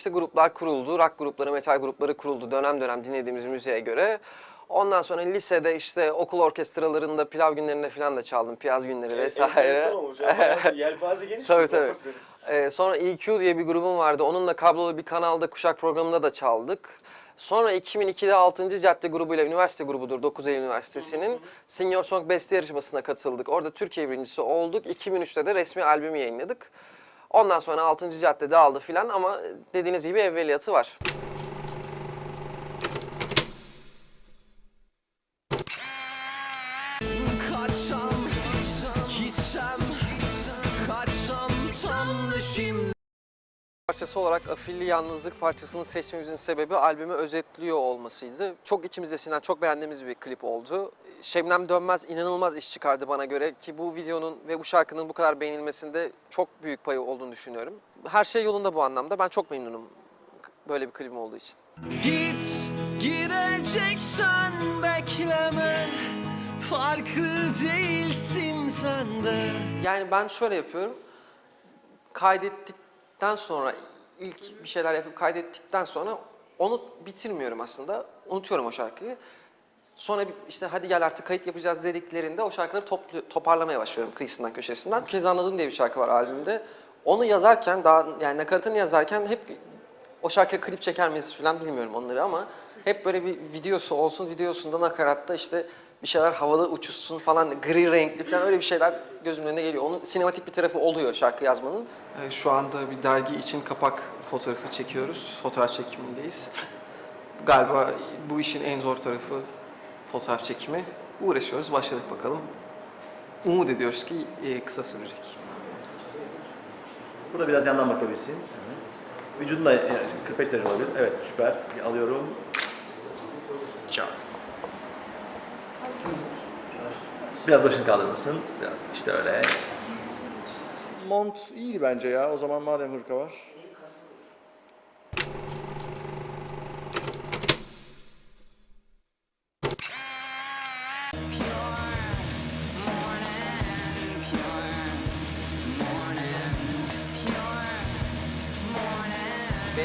işte gruplar kuruldu. Rock grupları, metal grupları kuruldu dönem dönem dinlediğimiz müziğe göre. Ondan sonra lisede işte okul orkestralarında, pilav günlerinde falan da çaldım. Piyaz günleri vesaire. Enteresan olmuş. ya. Bayağı Yelpaze geniş Tabii, bir tabii. Ee, sonra EQ diye bir grubum vardı. Onunla kablolu bir kanalda kuşak programında da çaldık. Sonra 2002'de 6. Cadde grubuyla üniversite grubudur 9 Eylül Üniversitesi'nin Senior Song Beste yarışmasına katıldık. Orada Türkiye birincisi olduk. 2003'te de resmi albümü yayınladık. Ondan sonra 6. Cadde dağıldı filan ama dediğiniz gibi evveliyatı var. Parçası olarak Afilli Yalnızlık parçasını seçmemizin sebebi albümü özetliyor olmasıydı. Çok içimize sinen, çok beğendiğimiz bir klip oldu. Şebnem Dönmez inanılmaz iş çıkardı bana göre ki bu videonun ve bu şarkının bu kadar beğenilmesinde çok büyük payı olduğunu düşünüyorum. Her şey yolunda bu anlamda. Ben çok memnunum böyle bir klibim olduğu için. Git, gideceksen bekleme Farklı değilsin sen de Yani ben şöyle yapıyorum. Kaydettikten sonra ilk bir şeyler yapıp kaydettikten sonra onu bitirmiyorum aslında. Unutuyorum o şarkıyı. Sonra işte hadi gel artık kayıt yapacağız dediklerinde o şarkıları toplu, toparlamaya başlıyorum kıyısından köşesinden. Kez anladığım diye bir şarkı var albümde. Onu yazarken daha yani nakaratını yazarken hep o şarkıya klip çeker miyiz falan bilmiyorum onları ama hep böyle bir videosu olsun videosunda nakaratta işte bir şeyler havalı uçuşsun falan gri renkli falan öyle bir şeyler gözümün önüne geliyor. Onun sinematik bir tarafı oluyor şarkı yazmanın. Şu anda bir dergi için kapak fotoğrafı çekiyoruz. Fotoğraf çekimindeyiz. Galiba bu işin en zor tarafı fotoğraf çekimi. Uğraşıyoruz, başladık bakalım. Umut ediyoruz ki e, kısa sürecek. Burada biraz yandan bakabilirsin. Evet. Vücudunda yani 45 derece olabilir. Evet süper. Bir alıyorum. Çak. Biraz başını kaldırmasın. Biraz işte öyle. Mont iyiydi bence ya. O zaman madem hırka var.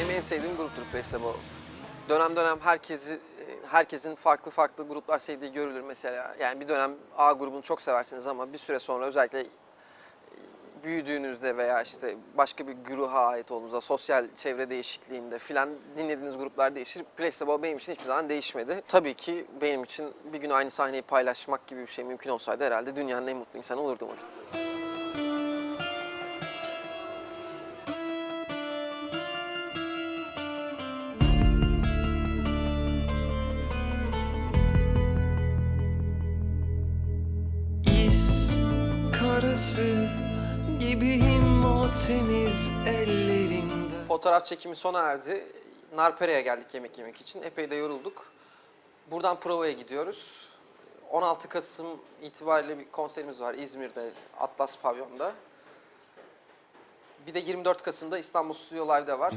Benim en sevdiğim gruptur Placebo. Dönem dönem herkesi herkesin farklı farklı gruplar sevdiği görülür mesela. Yani bir dönem A grubunu çok seversiniz ama bir süre sonra özellikle büyüdüğünüzde veya işte başka bir güruha ait olduğunuzda, sosyal çevre değişikliğinde filan dinlediğiniz gruplar değişir. Placebo benim için hiçbir zaman değişmedi. Tabii ki benim için bir gün aynı sahneyi paylaşmak gibi bir şey mümkün olsaydı herhalde dünyanın en mutlu insanı olurdum. İz karası gibiyim o temiz ellerinde Fotoğraf çekimi sona erdi. Narpere'ye geldik yemek yemek için. Epey de yorulduk. Buradan provaya gidiyoruz. 16 Kasım itibariyle bir konserimiz var İzmir'de, Atlas Pavyon'da. Bir de 24 Kasım'da İstanbul Stüdyo Live'de var.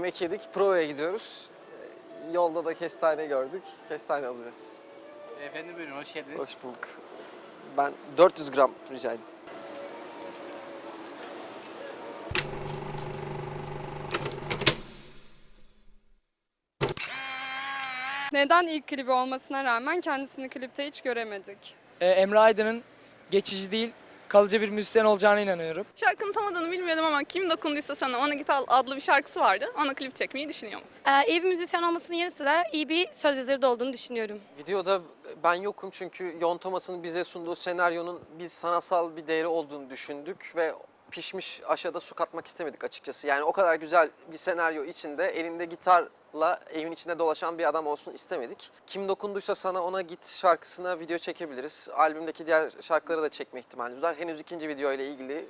Yemek yedik, provaya gidiyoruz. Yolda da kestane gördük. Kestane alacağız. Efendim buyurun hoş geldiniz. Hoş bulduk. Ben 400 gram rica edeyim. Neden ilk klibi olmasına rağmen kendisini klipte hiç göremedik? Ee, Emre Aydın'ın geçici değil, kalıcı bir müzisyen olacağına inanıyorum. Şarkının tam adını bilmiyordum ama Kim Dokunduysa Sana Ona Git Al adlı bir şarkısı vardı. Ona klip çekmeyi düşünüyorum. Ee, iyi bir müzisyen olmasının yanı sıra iyi bir söz yazarı da olduğunu düşünüyorum. Videoda ben yokum çünkü Yon Thomas'ın bize sunduğu senaryonun biz sanatsal bir değeri olduğunu düşündük ve pişmiş aşağıda su katmak istemedik açıkçası. Yani o kadar güzel bir senaryo içinde elinde gitarla evin içinde dolaşan bir adam olsun istemedik. Kim dokunduysa sana ona git şarkısına video çekebiliriz. Albümdeki diğer şarkıları da çekme ihtimalimiz var. Henüz ikinci video ile ilgili e,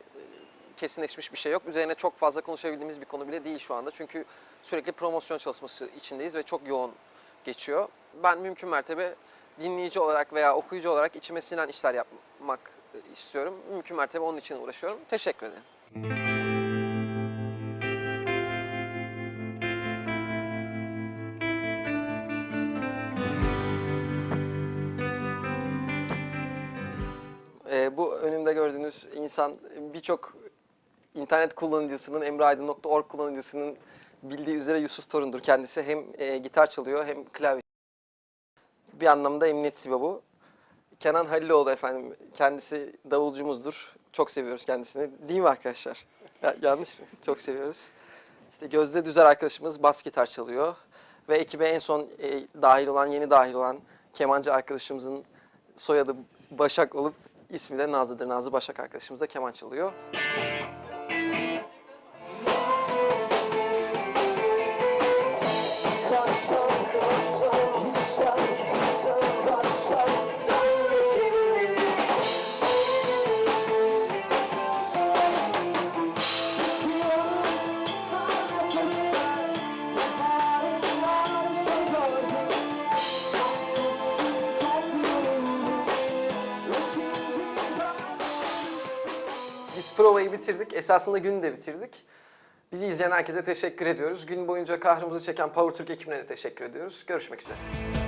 kesinleşmiş bir şey yok. Üzerine çok fazla konuşabildiğimiz bir konu bile değil şu anda. Çünkü sürekli promosyon çalışması içindeyiz ve çok yoğun geçiyor. Ben mümkün mertebe dinleyici olarak veya okuyucu olarak içime sinen işler yapmak e, istiyorum. Mümkün mertebe onun için uğraşıyorum. Teşekkür ederim. Ee, bu önümde gördüğünüz insan birçok internet kullanıcısının, emreaydın.org kullanıcısının bildiği üzere Yusuf Torun'dur kendisi. Hem e, gitar çalıyor hem klavye. Bir anlamda emniyet sibabı. Kenan Haliloğlu efendim. Kendisi davulcumuzdur. Çok seviyoruz kendisini. Değil mi arkadaşlar? Ya, yanlış mı? Çok seviyoruz. İşte Gözde Düzer arkadaşımız bas gitar çalıyor. Ve ekibe en son e, dahil olan, yeni dahil olan kemancı arkadaşımızın soyadı Başak olup ismi de Nazlı'dır. Nazlı Başak arkadaşımız da keman çalıyor. Biz provayı bitirdik. Esasında günü de bitirdik. Bizi izleyen herkese teşekkür ediyoruz. Gün boyunca kahrımızı çeken Power Türk ekibine de teşekkür ediyoruz. Görüşmek üzere.